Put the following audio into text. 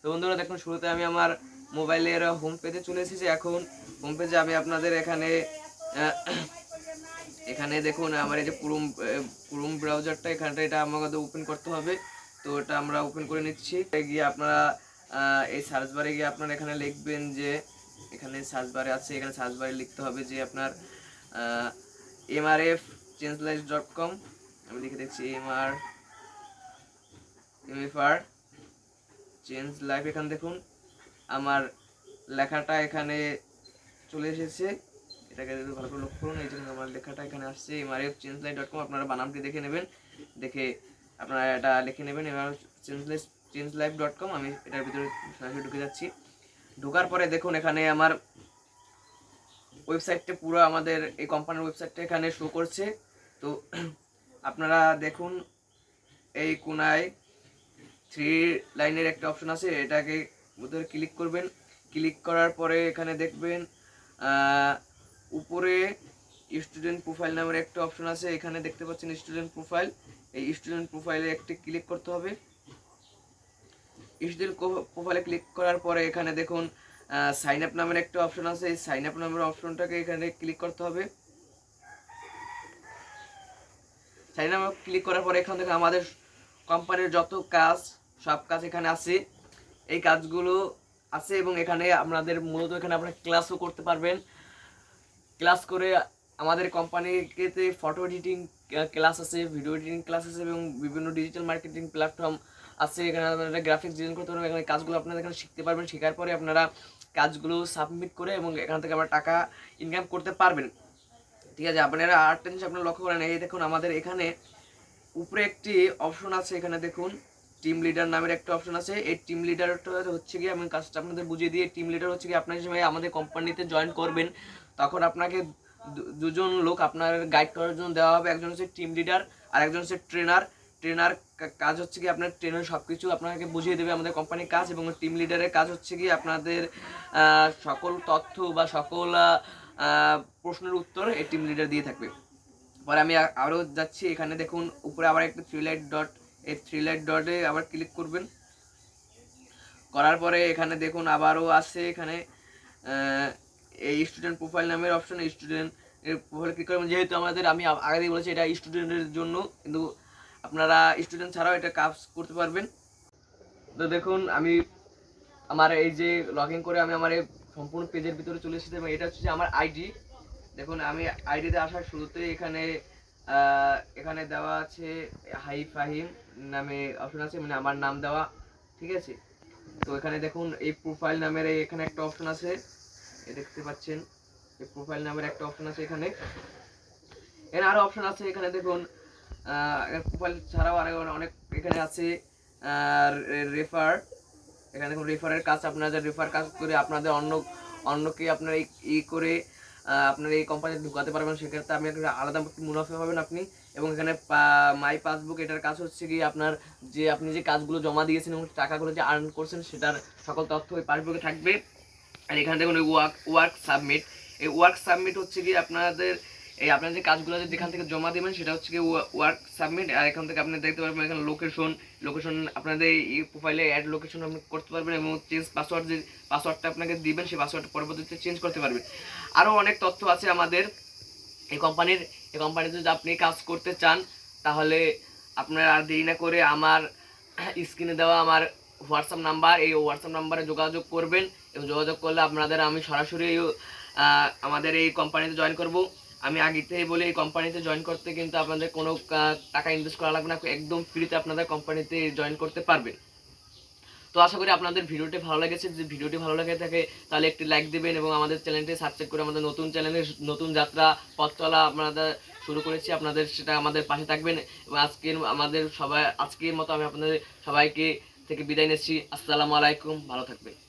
তো বন্ধুরা, দেখুন, শুরুতে আমি আমার মোবাইলের হোম পেজে চলে এসেছি। এখন হোম পেজে আমি আপনাদের এখানে এখানে দেখুন, আমার এই যে ক্রোম ক্রোম ব্রাউজারটা এখানটা এটা আমাদের ওপেন করতে হবে। তো এটা আমরা ওপেন করে নিচ্ছি। গিয়ে আপনারা এই সার্চ বারে গিয়ে আপনারা এখানে লিখবেন যে, এখানে সার্চ বারে আছে, এখানে সার্চ বারে লিখতে হবে যে আপনার এমআরএফ চেঞ্জলাইজ ডট কম আমি লিখে দিচ্ছি এমআর এমএফআর চেঞ্জ লাইফ এখানে দেখুন। আমার লেখাটা এখানে চলে এসেছে। এটাকে ভালো করে লক্ষ্য করুন, এই জন্য আমার লেখাটা এখানে আসছে MRF change life dot com আপনারা বানামটি দেখে নেবেন দেখে আপনারা এটা লিখে নেবেন এবার change life change life dot com আমি এটার ভিতরে সরাসরি ঢুকে যাচ্ছি ঢোকার পরে দেখুন এখানে আমার ওয়েবসাইটটা পুরো আমাদের এই কোম্পানির ওয়েবসাইটটা এখানে শো করছে তো আপনারা দেখুন এই কোনায় থ্রি লাইনের একটা অপশন আছে, এটাকে ভিতরে ক্লিক করবেন। ক্লিক করার পরে এখানে দেখবেন উপরে স্টুডেন্ট প্রোফাইল নামের একটা অপশন আছে, এখানে দেখতে পাচ্ছেন স্টুডেন্ট প্রোফাইল এই স্টুডেন্ট প্রোফাইলে একটি ক্লিক করতে হবে। স্টুডেন্ট প্রোফাইলে ক্লিক করার পরে এখানে দেখুন সাইন আপ নামের একটা অপশন আছে, এই সাইন আপ নামের অপশনটাকে এখানে ক্লিক করতে হবে। সাইন আপ ক্লিক করার পরে এখান থেকে আমাদের কোম্পানির যত কাজ সব কাজ এখানে আছে। এই কাজগুলো আছে এবং এখানে আপনাদের মূলত এখানে আপনারা ক্লাসও করতে পারবেন। ক্লাস করে আমাদের কোম্পানিতে ফটো এডিটিং ক্লাস আছে ভিডিও এডিটিং ক্লাস আছে এবং বিভিন্ন ডিজিটাল মার্কেটিং প্ল্যাটফর্ম আছে। এখানে আপনারা গ্রাফিক্স ডিজাইন করতে পারবেন, এখানে কাজগুলো আপনারা এখানে শিখতে পারবেন, শেখার পরে আপনারা কাজগুলো সাবমিট করে এবং এখান থেকে আপনারা টাকা ইনকাম করতে পারবেন। ঠিক আছে, আপনারা আর্ট জিনিস আপনারা লক্ষ্য করেন এই দেখুন, আমাদের এখানে উপরে একটি অপশন আছে, এখানে দেখুন। টিম লিডার নামের একটা অপশন আছে। এই টিম লিডারটা হচ্ছে গিয়ে আমি কাজটা আপনাদের বুঝিয়ে দিয়ে টিম লিডার হচ্ছে গিয়ে আপনার সময় আমাদের কোম্পানিতে জয়েন করবেন। তখন আপনাকে দুজন লোক আপনার গাইড করার জন্য দেওয়া হবে। একজন হচ্ছে টিম লিডার আর একজন হচ্ছে ট্রেনার ট্রেনার কাজ হচ্ছে কি আপনার ট্রেনার সব কিছু আপনাকে বুঝিয়ে দেবে আমাদের কোম্পানির কাজ এবং টিম লিডারের কাজ হচ্ছে কি আপনাদের সকল তথ্য বা সকল প্রশ্নের উত্তর এই টিম লিডার দিয়ে থাকবে। পরে আমি আরও যাচ্ছি। এখানে দেখুন, উপরে আবার একটা থ্রি লাইট ডট এই থ্রি লাইট ডটে আবার ক্লিক করবেন। করার পরে এখানে দেখুন আবারও আছে এখানে এই স্টুডেন্ট প্রোফাইল নামের অপশন স্টুডেন্ট প্রোফাইল ক্লিক করবেন। যেহেতু আমাদের, আমি আগে বলেছি এটা স্টুডেন্টের জন্য, কিন্তু আপনারা স্টুডেন্ট ছাড়াও এটা কাজ করতে পারবেন। তো দেখুন, আমি আমার এই যে লগ ইন করে আমি আমার এই সম্পূর্ণ পেজের ভিতরে চলে এসেছি এবং এটা হচ্ছে আমার আইডি দেখুন, আমি আইডিতে আসার শুরুতে এখানে এখানে দেওয়া আছে হাই ফাহিম নামে অপশন আছে মানে আমার নাম দেওয়া, ঠিক আছে? তো এখানে দেখুন, এই প্রোফাইল নামের এখানে একটা অপশন আছে। দেখতে পাচ্ছেন, এই প্রোফাইল নামের একটা অপশন আছে এখানে। এখানে আরও অপশন আছে এখানে, দেখুন প্রোফাইল ছাড়াও আরও অনেক এখানে আছে রেফার এখানে দেখুন রেফারের কাজ, আপনাদের রেফার কাজ করে আপনাদের অন্য, অন্যকে আপনার ই করে আপনার এই কোম্পানিতে ঢুকাতে পারবেন। সেক্ষেত্রে আপনি একটা আলাদা মুনাফা পাবেন আপনি। এবং এখানে মাই পাসবুক এটার কাজ হচ্ছে কি, আপনার যে আপনি যে কাজগুলো জমা দিয়েছেন এবং টাকাগুলো যে আর্ন করছেন, সেটার সকল তথ্য ওই পাসবুকে থাকবে। আর এখানে দেখুন ওয়ার্ক ওয়ার্ক সাবমিট এই ওয়ার্ক সাবমিট হচ্ছে কি, আপনাদের এই আপনার যে কাজগুলো যদি এখান থেকে জমা দেবেন, সেটা হচ্ছে কি ওয়ার্ক সাবমিট আর এখান থেকে আপনি দেখতে পারবেন এখানে লোকেশন লোকেশন আপনাদের এই প্রোফাইলে অ্যাড লোকেশন আপনি করতে পারবেন এবং চেঞ্জ পাসওয়ার্ড যে পাসওয়ার্ডটা আপনাকে দিবেন, সেই পাসওয়ার্ড পরবর্তীতে চেঞ্জ করতে পারবেন। আরও অনেক তথ্য আছে আমাদের। এই কোম্পানির এই কোম্পানিতে যদি আপনি কাজ করতে চান, তাহলে আপনারা আর দেরি না করে আমার স্ক্রিনে দেওয়া আমার হোয়াটসঅ্যাপ নাম্বার এই হোয়াটসঅ্যাপ নাম্বারে যোগাযোগ করবেন। এবং যোগাযোগ করলে আপনাদের আমি সরাসরি আমাদের এই কোম্পানিতে জয়েন করব। আমি আগে থেকেই বলি, এই কোম্পানিতে জয়েন করতে কিন্তু আপনাদের কোনো টাকা ইনভেস্ট করা লাগবে না, একদম ফ্রিতে আপনাদের কোম্পানিতে জয়েন করতে পারবেন। তো আশা করি আপনাদের ভিডিওটি ভালো লেগেছে। যদি ভিডিওটি ভালো লেগে থাকে, তাহলে একটি লাইক দেবেন এবং আমাদের চ্যানেলটি সাবস্ক্রাইব করে আমাদের নতুন চ্যানেলের নতুন যাত্রা পথ চলা আপনাদের শুরু করেছি। আপনাদের সেটা আমাদের পাশে থাকবেন এবং আজকের, আমাদের সবাই, আজকের মতো আমি আপনাদের সবাইকে থেকে বিদায় নিচ্ছি। আসসালামু আলাইকুম, ভালো থাকবেন।